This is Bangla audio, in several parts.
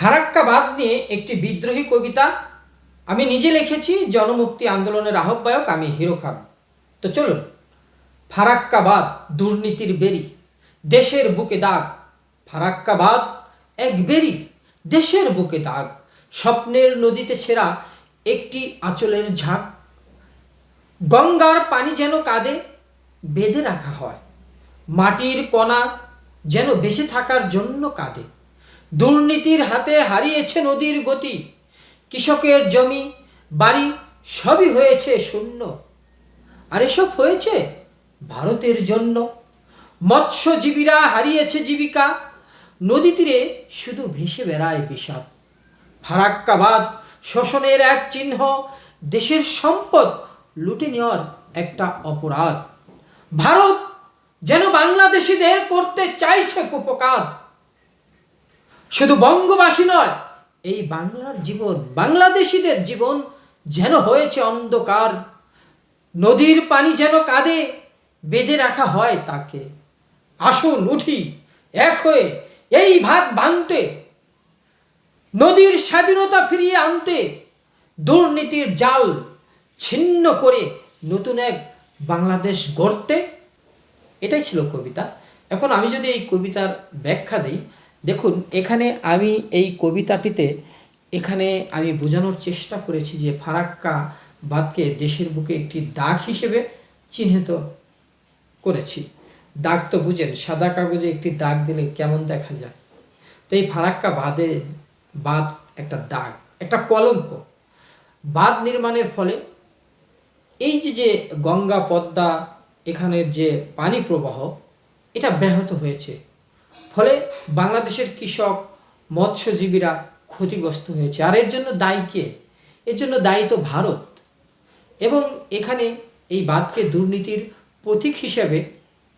ফারাক্কা বাদ নিয়ে একটি বিদ্রোহী কবিতা আমি নিজে লিখেছি, জনমুক্তি আন্দোলনের আহ্বায়ক আমি হিরো খান। তো চলুন ফারাক্কাবাদ দুর্নীতির বেরি, দেশের বুকে দাগ। ফারাক্কাবাদ এক বেরি, দেশের বুকে দাগ। স্বপ্নের নদীতে ছেঁড়া একটি আঁচলের ঝাঁক। গঙ্গার পানি যেন কাঁদে, বেঁধে রাখা হয়। মাটির কণা যেন বেঁচে থাকার জন্য কাঁদে। দুর্নীতির হাতে হারিয়েছে নদীর গতি। কৃষকের জমি, বাড়ি সবই হয়েছে শূন্য। আর এসব হয়েছে ভারতের জন্য। মৎস্যজীবীরা হারিয়েছে জীবিকা। নদী তীরে শুধু ভেসে বেড়ায় বিষাদ ফারাক্কাবাদ শোষণের এক চিহ্ন, দেশের সম্পদ লুটে নেওয়ার একটা অপরাধ। ভারত যেন বাংলাদেশিদের করতে চাইছে কুপকার। শুধু বঙ্গবাসী নয়, এই বাংলার জীবন, বাংলাদেশিদের জীবন যেন হয়েছে অন্ধকার। নদীর পানি যেন কাঁদে, বেঁধে রাখা হয় তাকে। আসুন উঠি, এক হয়ে এই ভাগ ভাঙতে। নদীর স্বাধীনতা ফিরিয়ে আনতে, দুর্নীতির জাল ছিন্ন করে নতুন এক বাংলাদেশ গড়তে। এটাই ছিল কবিতা। এখন আমি যদি এই কবিতার ব্যাখ্যা দিই দেখুন, এখানে আমি এই কবিতাটিতে, এখানে আমি বোঝানোর চেষ্টা করেছি যে ফারাক্কা বাদকে দেশের বুকে একটি দাগ হিসেবে চিহ্নিত করেছি। দাগ তো বুঝেন, সাদা কাগজে একটি দাগ দিলে কেমন দেখা যায়? তো এই ফারাক্কা বাদে, বাদ একটা দাগ, একটা কলঙ্ক। বাঁধ নির্মাণের ফলে এই যে যে গঙ্গা, পদ্মা, এখানের যে পানি প্রবাহ, এটা ব্যাহত হয়েছে। ফলে বাংলাদেশের কৃষক, মৎস্যজীবীরা ক্ষতিগ্রস্ত হয়েছে। আর এর জন্য দায়ী কে? এর জন্য দায়ী তো ভারত। এবং এখানে এই বাদকে দুর্নীতির প্রতীক হিসেবে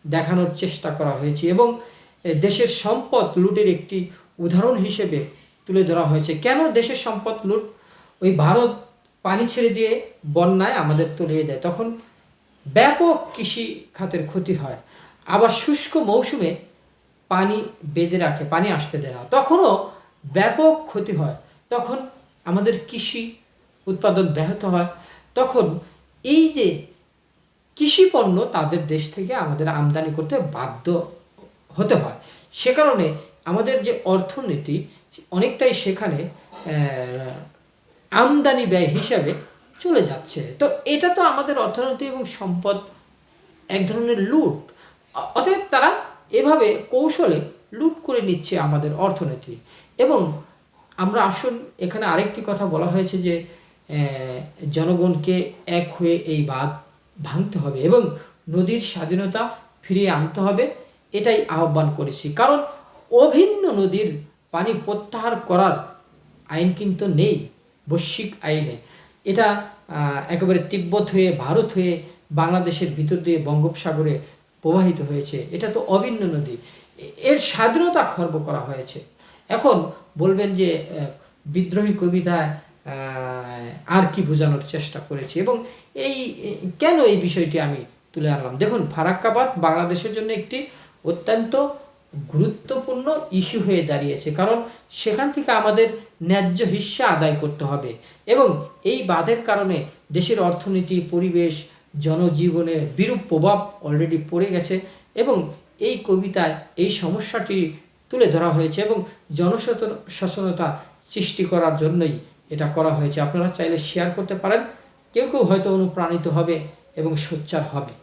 দেখানোর চেষ্টা করা হয়েছে এবং দেশের সম্পদ লুটের একটি উদাহরণ হিসেবে তুলে ধরা হয়েছে। কেন দেশের সম্পদ লুট? ওই ভারত পানি ছেড়ে দিয়ে বন্যায় আমাদের তলিয়ে দেয়। তখন ব্যাপক কৃষি খাতের ক্ষতি হয়। আবার শুষ্ক মৌসুমে পানি বেঁধে রাখে, পানি আসতে দেয় না। তখনও ব্যাপক ক্ষতি হয়। তখন আমাদের কৃষি উৎপাদন ব্যাহত হয়। তখন এই যে কৃষি পণ্য তাদের দেশ থেকে আমাদের আমদানি করতে বাধ্য হতে হয়। সে কারণে আমাদের যে অর্থনীতি, অনেকটাই সেখানে আমদানি ব্যয় হিসাবে চলে যাচ্ছে। তো এটা তো আমাদের অর্থনীতি এবং সম্পদ এক ধরনের লুট। অতএব তারা এভাবে কৌশলে লুট করে নিচ্ছে আমাদের অর্থনীতি। এবং আমরা আসুন, এখানে আরেকটি কথা বলা হয়েছে যে জনগণকে এক হয়ে এই বাঁধ ভাঙতে হবে এবং নদীর স্বাধীনতা ফিরিয়ে আনতে হবে, এটাই আহ্বান করেছি। কারণ অভিন্ন নদীর পানি প্রত্যাহার করার আইন কিন্তু নেই, বৈশ্বিক আইনে। এটা একেবারে তিব্বত হয়ে, ভারত হয়ে, বাংলাদেশের ভিতর দিয়ে বঙ্গোপসাগরে প্রবাহিত হয়েছে। এটা তো অভিন্ন নদী। এর স্বাধীনতা খর্ব করা হয়েছে। এখন বলবেন যে বিদ্রোহী কবিতায় আর কি বোঝানোর চেষ্টা করেছি এবং এই, কেন এই বিষয়টি আমি তুলে আনলাম? দেখুন, ফারাক্কাবাদ বাংলাদেশের জন্য একটি অত্যন্ত গুরুত্বপূর্ণ ইস্যু হয়ে দাঁড়িয়েছে। কারণ সেখান থেকে আমাদের ন্যায্য হিস্সা আদায় করতে হবে এবং এই বাঁধের কারণে দেশের অর্থনীতি, পরিবেশ জনজীবনে বিরূপ প্রভাব অলরেডি পড়ে গেছে এবং এই কবিতায় এই সমস্যাটি তুলে ধরা হয়েছে এবং জনসচেতন সচেতনতা সৃষ্টি করার জন্যই এটা করা হয়েছে। আপনারা চাইলে শেয়ার করতে পারেন। কেউ কেউ হয়তো অনুপ্রাণিত হবে এবং সোচ্চার হবে।